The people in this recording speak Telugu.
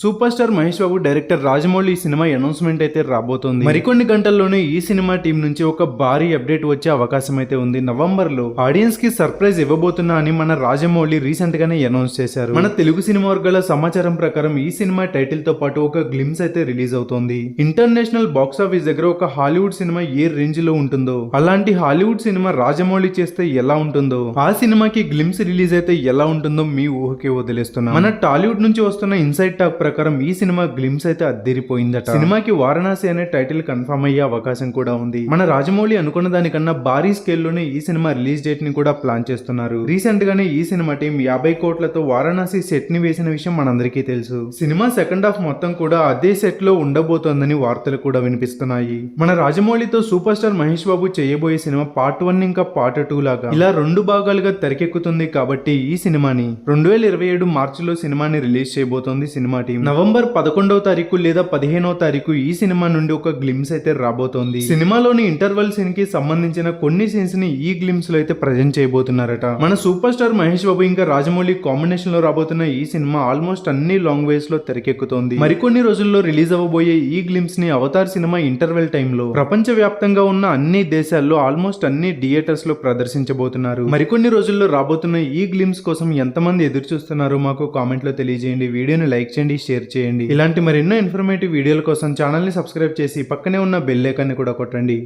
Super star Mahesh Babu director Rajamouli ఈ సినిమా అనౌన్స్మెంట్ అయితే రాబోతోంది. మరికొన్ని గంటల్లోనే ఈ సినిమా టీం నుంచి ఒక భారీ అప్డేట్ వచ్చే అవకాశం అయితే ఉంది. నవంబర్లో ఆడియన్స్కి సర్ప్రైజ్ ఇవ్వబోతున్నా అని మన రాజమౌళి రీసెంట్ గానే అనౌన్స్ చేశారు. మన తెలుగు సినిమా వర్గాల సమాచారం ప్రకారం ఈ సినిమా టైటిల్తో పాటు ఒక గ్లిమ్స్ అయితే రిలీజ్ అవుతోంది. ఇంటర్నేషనల్ బాక్స్ ఆఫీస్ దగ్గర ఒక హాలీవుడ్ సినిమా ఏ రేంజ్లో ఉంటుందో అలాంటి హాలీవుడ్ సినిమా రాజమౌళి చేస్తే ఎలా ఉంటుందో ఆ సినిమాకి గ్లిమ్స్ రిలీజ్ అయితే ఎలా ఉంటుందో మీ ఊహకే వదిలేస్తున్నా. మన టాలీవుడ్ నుంచి వస్తున్న ఇన్సైడ్ టాక్ ప్రకారం ఈ సినిమా గ్లిమ్స్ అయితే అద్దరిపోయిందట. సినిమాకి వారణాసి అనే టైటిల్ కన్ఫర్మ్ అయ్యే అవకాశం కూడా ఉంది. మన రాజమౌళి అనుకున్న దానికన్నా భారీ స్కేల్లోనే ఈ సినిమా రిలీజ్ డేట్ని కూడా ప్లాన్ చేస్తున్నారు. రీసెంట్ గానే ఈ సినిమా టీం యాభై కోట్లతో వారణాసి సెట్ని వేసిన విషయం మనందరికీ తెలుసు. సినిమా సెకండ్ హాఫ్ మొత్తం కూడా అదే సెట్లో ఉండబోతోందని వార్తలు కూడా వినిపిస్తున్నాయి. మన రాజమౌళితో సూపర్ స్టార్ మహేష్ బాబు చేయబోయే సినిమా పార్ట్ వన్ ఇంకా పార్ట్ టూ లాగా. ఇలా రెండు భాగాలుగా తెరకెక్కుతుంది కాబట్టి ఈ సినిమాని. రెండు వేల ఇరవై ఏడు మార్చిలో సినిమాని రిలీజ్ చేయబోతోంది సినిమా టీం. నవంబర్ పదకొండవ తారీఖు లేదా పదిహేనవ తారీఖు ఈ సినిమా నుండి ఒక గ్లిమ్స్ అయితే రాబోతోంది. సినిమాలోని ఇంటర్వెల్ సీన్కి సంబంధించిన కొన్ని సీన్స్ని ఈ గ్లిమ్స్లో అయితే ప్రజెంట్ చేయబోతున్నారట. మన సూపర్ స్టార్ మహేష్ బాబు ఇంకా రాజమౌళి కాంబినేషన్లో రాబోతున్న ఈ సినిమా ఆల్మోస్ట్ అన్ని లాంగ్ వేస్లో తెరకెక్కుతోంది. మరికొన్ని రోజుల్లో రిలీజ్ అవ్వబోయే ఈ గ్లిమ్స్ని అవతార్ సినిమా ఇంటర్వెల్ టైంలో ప్రపంచ వ్యాప్తంగా ఉన్న అన్ని దేశాల్లో ఆల్మోస్ట్ అన్ని థియేటర్స్లో ప్రదర్శించబోతున్నారు. మరికొన్ని రోజుల్లో రాబోతున్న ఈ గ్లిమ్స్ కోసం ఎంతమంది ఎదురు చూస్తున్నారో మాకు కామెంట్లో తెలియజేయండి. వీడియోని లైక్ చేయండి షేర్ చేయండి. ఇలాంటి మరెన్నో ఇన్ఫర్మేటివ్ వీడియోల కోసం ఛానల్ని సబ్స్క్రైబ్ చేసి పక్కనే ఉన్న బెల్ ఐకాన్ని కూడా కొట్టండి.